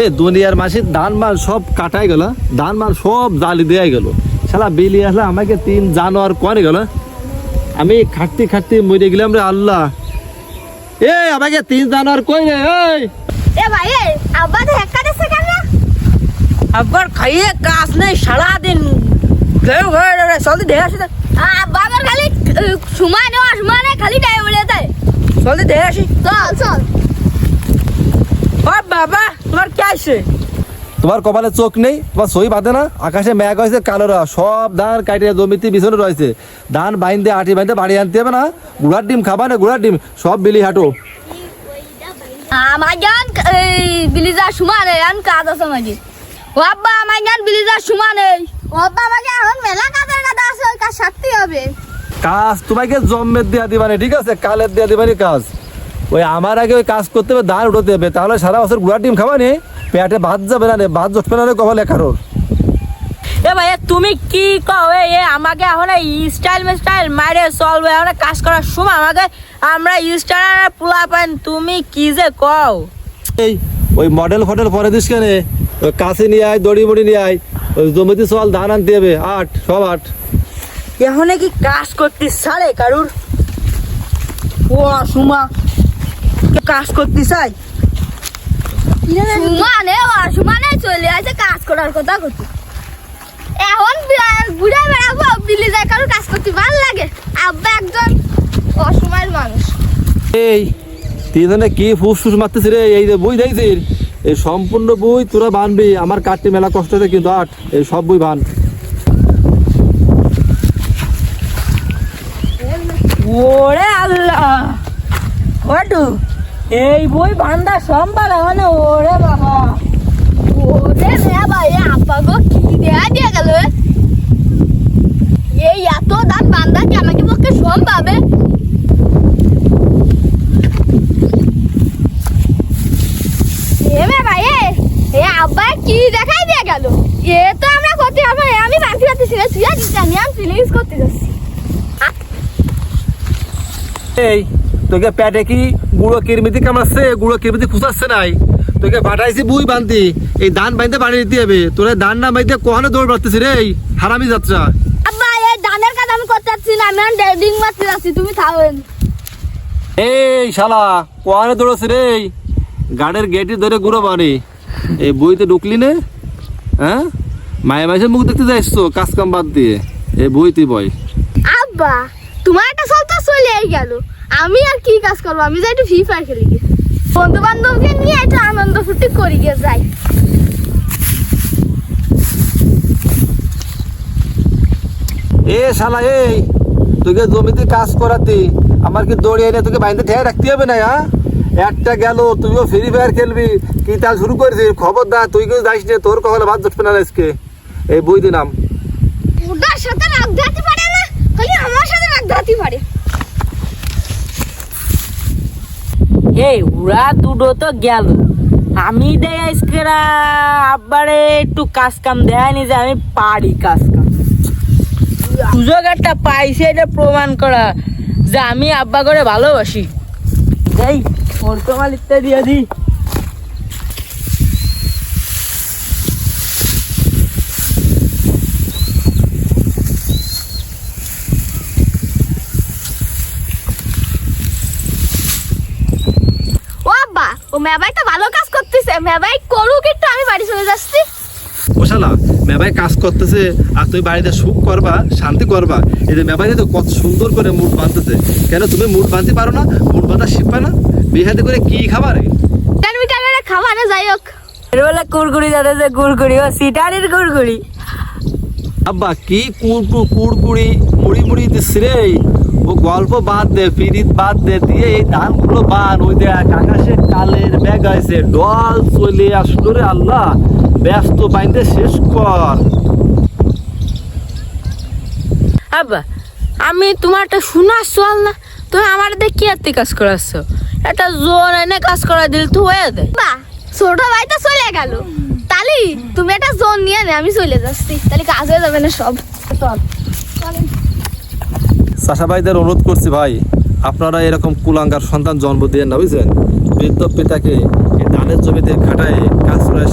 এ দুনিয়ার মাসে ধান মাল সব কাটাই গেল ধান মাল সব জালি দেয়া গেল। শালা বিলি আসলে আমাকে তিন জানোয়ার কনে গেল। আমি খাটতে খাটতে মরে গেলাম রে আল্লাহ। এ আমাকে তিন জানোয়ার কই রে এই! এ ভাই এ আব্বা তো হেক্কা দিচ্ছে কেন? আবার খাইয়ে কাজ নেই সারাদিন ঘেউ ঘেউ চলতে দেখে আসি আব্বা আমার খালি সময় নেওয়া সময় নেই খালি টাইম বলে দেয় চলতে দেখে আসি। চল চল। ও বাবা! তোমার কে তোমার কপালে চোখ নেই তোমার সই বাঁধে না। আকাশে মেঘ হয়েছে কালোরা সব ধান কাটিয়ে জমিতে বিছনে রয়েছে। ধান বাইন্দে আটি বাইন্দে বাড়ি আনতে হবে না। গুড়ার ডিম খাবা না গুড়ার ডিম? সব বিলি হাঁটো। আমার এই আন কাজ আছে মাঝে ও আব্বা আমার গান বিলিজার সময় নেই। ও আব্বা আমাকে এখন মেলা কাজের কাজ আছে ওই কাজ সারতে হবে। কাজ তোমাকে জন্মের দেওয়া দিবানি ঠিক আছে? কালের দেওয়া দিবানি কাজ। ওই আমার আগে ওই কাজ করতে হবে ধান উঠোতে হবে। তাহলে সারা বছর গুড়ার ডিম খাবা নি? পেটে ভাত যাবে না রে, ভাত জটবে না রে কপালে কারোর এ ভাই তুমি কি কও? এ আমাকে এখন স্টাইল স্টাইল মারে চলবে। এখন কাজ করার সময় আমাকে আমরা স্টাইল পোলা পান তুমি কি যে কও? এই ওই মডেল ফডেল পরে দিস কেন? কাছে নিয়ে আয় দড়ি মড়ি নিয়ে আয় ওই জমিতে চল ধান আনতে হবে। আট সব আট। এখন কি কাজ করতে সারে কারুর? ও সুমা। কাজ করতে চাই। সুমানে চলে আছে কাজ করার কথা করতে এখন বি- বুড়া বেড়াবো বিলিজার কারও কাজ করতে ভালো লাগে? আব্বা একজন অসময়ের মানুষ। এই তিনজনে কি ফুস ফুস মারতেছি রে? এই যে বই দেখছিস? এই সম্পূর্ণ বই তোরা বানবি। আমার কাটতে মেলা কষ্ট হচ্ছে কিন্তু আট এই সব বই বান। ওরে আল্লাহ! ওটু এই বই বান্দা সম্পাদ মানে ওরে বাবা। ওরে রে ভাই আব্বা গো কি দেয়া দিয়ে গেল এই এত দান বান্দা কি আমাকে পক্ষে সম্ভাবে আব্বা কি দেখাই দিয়ে গেল? এ তো আমরা করতে হবে আমি মানতে পারতেছি না তুই আছিস আমি আমি ফিলিংস করতে যাচ্ছি। এই তোকে প্যাটে কি গুঁড়ো কিরমিতি কামাচ্ছে? গুঁড়ো কিরমিতি খুঁচাচ্ছে নাই। তোকে পাঠাইছি বুই বানতি। এই ধান বাইতে বাড়ি দিতে হবে। তোরা ধান না বাইতে কখনো দৌড় মারতেছি রে এই হারামি যাত্রা। আব্বা এই ধানের কাজ আমি করতে পারছি না আমি ডেডিং মারতে যাচ্ছি তুমি থাকেন এই শালা কখনো দৌড়াচ্ছি রে গাড়ির গেটে ধরে গুঁড়ো বানি এই বইতে ঢুকলি নে হ্যাঁ? মায়ের মাসে মুখ দেখতে যাইছো কাজ কাম বাদ দিয়ে। এই বইতে বই আব্বা তোমার একটা সপ্তাহ চলে গেল। আমি আর কি কাজ করব? আমি যাই একটু ফ্রি ফায়ার খেলি। বন্ধু বান্ধবকে নিয়ে একটু আনন্দ ফুর্তি করি গিয়ে যাই। এ শালা এই তোকে জমিতে কাজ করাতে আমার কি দৌড়ে এনে তোকে বাইন্দে ঠেয়ে রাখতে হবে না হ্যাঁ? একটা গেল তুইও ফ্রি ফায়ার খেলবি। কি তা শুরু করেছিস? খবরদার তুই কেউ যাইস নে তোর কখনো ভাত জটবে না আজকে। এই বই দিলাম। ওটার সাথে রাগ পারে না খালি আমার সাথে দুটো তো গেল। আমি দেয় আব্বারে একটু কাজ কাম দেয়নি যে আমি পারি কাজ কাম। সুযোগ একটা পাইছি এটা প্রমাণ করা, যে আমি আব্বা করে ভালোবাসি। যাই মালিকটা দিয়ে দিই ও আব্বা ও মেবাই তো ভালো কাজ করতেছে। মেবাই করুক একটু আমি বাড়ি চলে যাচ্ছি। ও শালা মেবাই কাজ করতেছে আর তুই বাড়িতে সুখ করবা শান্তি করবা। এই যে মেবাই তো কত সুন্দর করে মুড বাঁধতেছে। কেন তুমি মুড বাঁধতে পারো না? মুড বাঁধা শিখবা না? বিহাতে করে কি খাবার টান মিটারে খাওয়া না যাই হোক। এর বেলা কুরকুরি যাতে যে কুরকুরি ও সিটারির কুরকুরি আব্বা কি কুড়কু কুড়কুড়ি মুড়ি মুড়ি দিচ্ছে রে? গল্প বাদ দে পিরিত বাদ দে দিয়ে এই ধানগুলো বান। ওই দেখ আকাশে কালের ব্যাগ আছে ডল চলে আসলো রে আল্লাহ ব্যস্ত বাইন্দে শেষ কর। আব্বা আমি তোমার একটা শোনার চল না তুমি আমার কি আর কাজ করাচ্ছ? একটা জোর এনে কাজ করা দিল তো হয়ে দেয় বা ছোট ভাই তো চলে গেল। তালি তুমি একটা জোর নিয়ে নে আমি চলে যাচ্ছি। তাহলে কাজ হয়ে যাবে না সব। চল। চাষা ভাইদের অনুরোধ করছি ভাই, আপনারা এরকম কুলাঙ্গার সন্তান জন্ম দিয়ে না বুঝলেন বৃদ্ধ পিতাকে ধানের জমিতে খাটায় কাজ করে